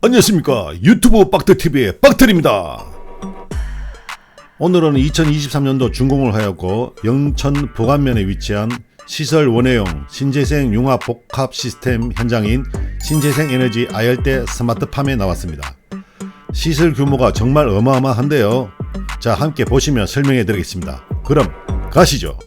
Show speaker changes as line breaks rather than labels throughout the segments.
안녕하십니까. 유튜브 빡들TV의 빡들입니다. 오늘은 2023년도 준공을 하였고 영천 보관면에 위치한 시설 원해용 신재생 융합 복합 시스템 현장인 신재생 에너지 아열대 스마트팜에 나왔습니다. 시설 규모가 정말 어마어마한데요. 자 함께 보시면 설명해 드리겠습니다. 그럼 가시죠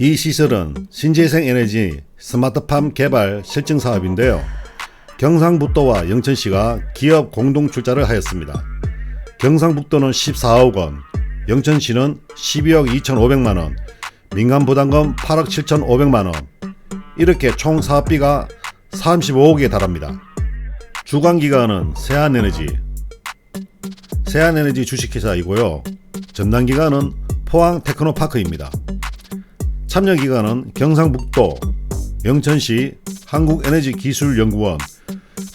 이 시설은 신재생 에너지 스마트팜 개발 실증 사업인데요. 경상북도와 영천시가 기업 공동 출자를 하였습니다. 경상북도는 14억 원, 영천시는 12억 2,500만 원, 민간 부담금 8억 7,500만 원. 이렇게 총 사업비가 35억에 달합니다. 주관 기관은 세안에너지, 세안에너지 주식회사이고요. 전담 기관은 포항 테크노파크입니다. 참여 기관은 경상북도, 영천시 한국에너지기술연구원,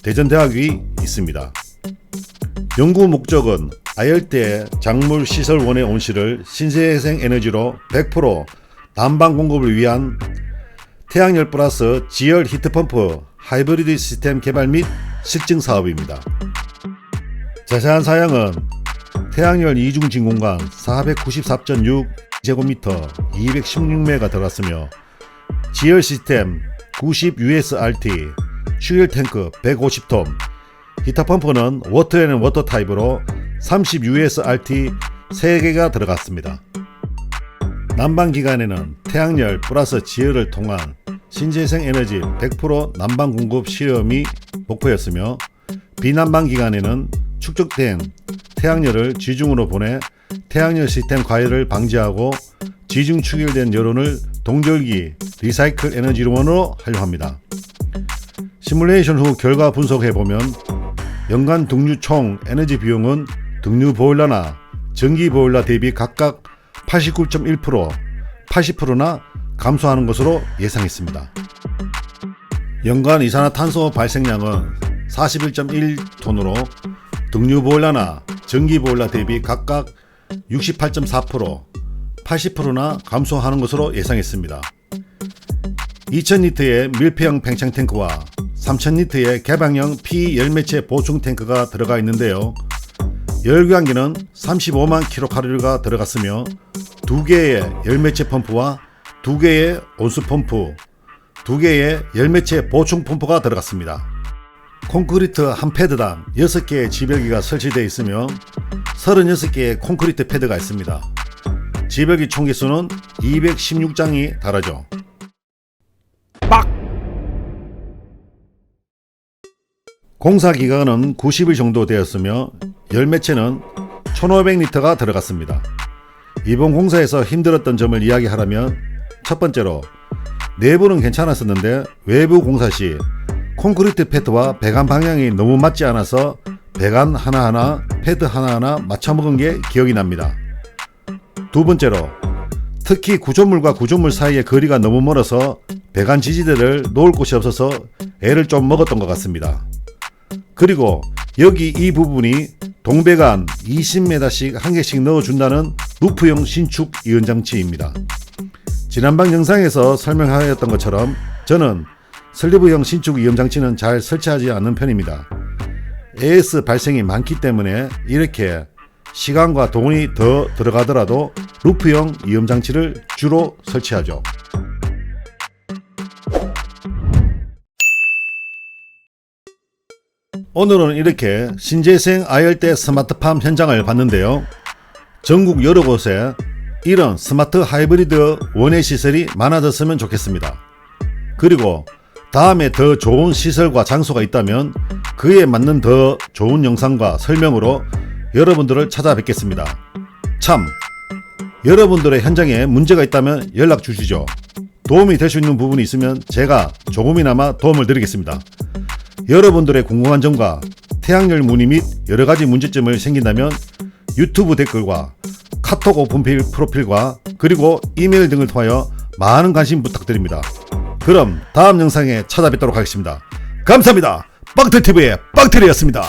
대전대학이 있습니다. 연구 목적은 아열대 작물 시설 원의 온실을 신재생 에너지로 100% 난방 공급을 위한 태양열 플러스 지열 히트펌프 하이브리드 시스템 개발 및 실증 사업입니다. 자세한 사양은 태양열 이중 진공관 494.6 제곱미터 216매가 들어갔으며 지열 시스템 90 USRT 추열 탱크 150톤 히터 펌프는 워터에는 워터 타입으로 30 USRT 3개가 들어갔습니다. 난방 기간에는 태양열 플러스 지열을 통한 신재생 에너지 100% 난방 공급 시험이 목표였으며 비난방 기간에는 축적된 태양열을 지중으로 보내 태양열 시스템 과열을 방지하고 지중 축열된 여론을 동절기, 리사이클 에너지원으로 활용합니다. 시뮬레이션 후 결과 분석해 보면 연간 등유 총 에너지 비용은 등유 보일러나 전기 보일러 대비 각각 89.1%, 80%나 감소하는 것으로 예상했습니다. 연간 이산화탄소 발생량은 41.1톤으로 등유 보일러나 전기 보일러 대비 각각 68.4%, 80%나 감소하는 것으로 예상했습니다. 2000리터의 밀폐형 팽창 탱크와 3000리터의 개방형 P 열매체 보충 탱크가 들어가 있는데요. 열교환기는 35만 킬로칼로리가 들어갔으며 두 개의 열매체 펌프와 두 개의 온수 펌프, 두 개의 열매체 보충 펌프가 들어갔습니다. 콘크리트 한 패드당 6개의 지벽이가 설치되어 있으며 36개의 콘크리트 패드가 있습니다. 지벽이 총 개수는 216장이 달하죠. 공사 기간은 90일 정도 되었으며 열매체는 1500리터가 들어갔습니다. 이번 공사에서 힘들었던 점을 이야기하라면 첫 번째로 내부는 괜찮았었는데 외부 공사 시 콘크리트 패드와 배관 방향이 너무 맞지 않아서 배관 하나하나 패드 하나하나 맞춰먹은 게 기억이 납니다. 두 번째로 특히 구조물과 구조물 사이의 거리가 너무 멀어서 배관 지지대를 놓을 곳이 없어서 애를 좀 먹었던 것 같습니다. 그리고 여기 이 부분이 동배관 20m씩 한 개씩 넣어준다는 루프형 신축 이연장치입니다. 지난방 영상에서 설명하였던 것처럼 저는 슬리브형 신축 이연장치는 잘 설치하지 않는 편입니다. AS 발생이 많기 때문에 이렇게 시간과 돈이 더 들어가더라도 루프형 이음 장치를 주로 설치하죠. 오늘은 이렇게 신재생 아열대 스마트팜 현장을 봤는데요. 전국 여러 곳에 이런 스마트 하이브리드 원예 시설이 많아졌으면 좋겠습니다. 그리고 다음에 더 좋은 시설과 장소가 있다면 그에 맞는 더 좋은 영상과 설명으로 여러분들을 찾아뵙겠습니다. 참, 여러분들의 현장에 문제가 있다면 연락 주시죠. 도움이 될 수 있는 부분이 있으면 제가 조금이나마 도움을 드리겠습니다. 여러분들의 궁금한 점과 태양열 문의 및 여러 가지 문제점을 생긴다면 유튜브 댓글과 카톡 오픈필 프로필과 그리고 이메일 등을 통하여 많은 관심 부탁드립니다. 그럼 다음 영상에 찾아뵙도록 하겠습니다. 감사합니다. 빵틀TV의 빵틀이었습니다.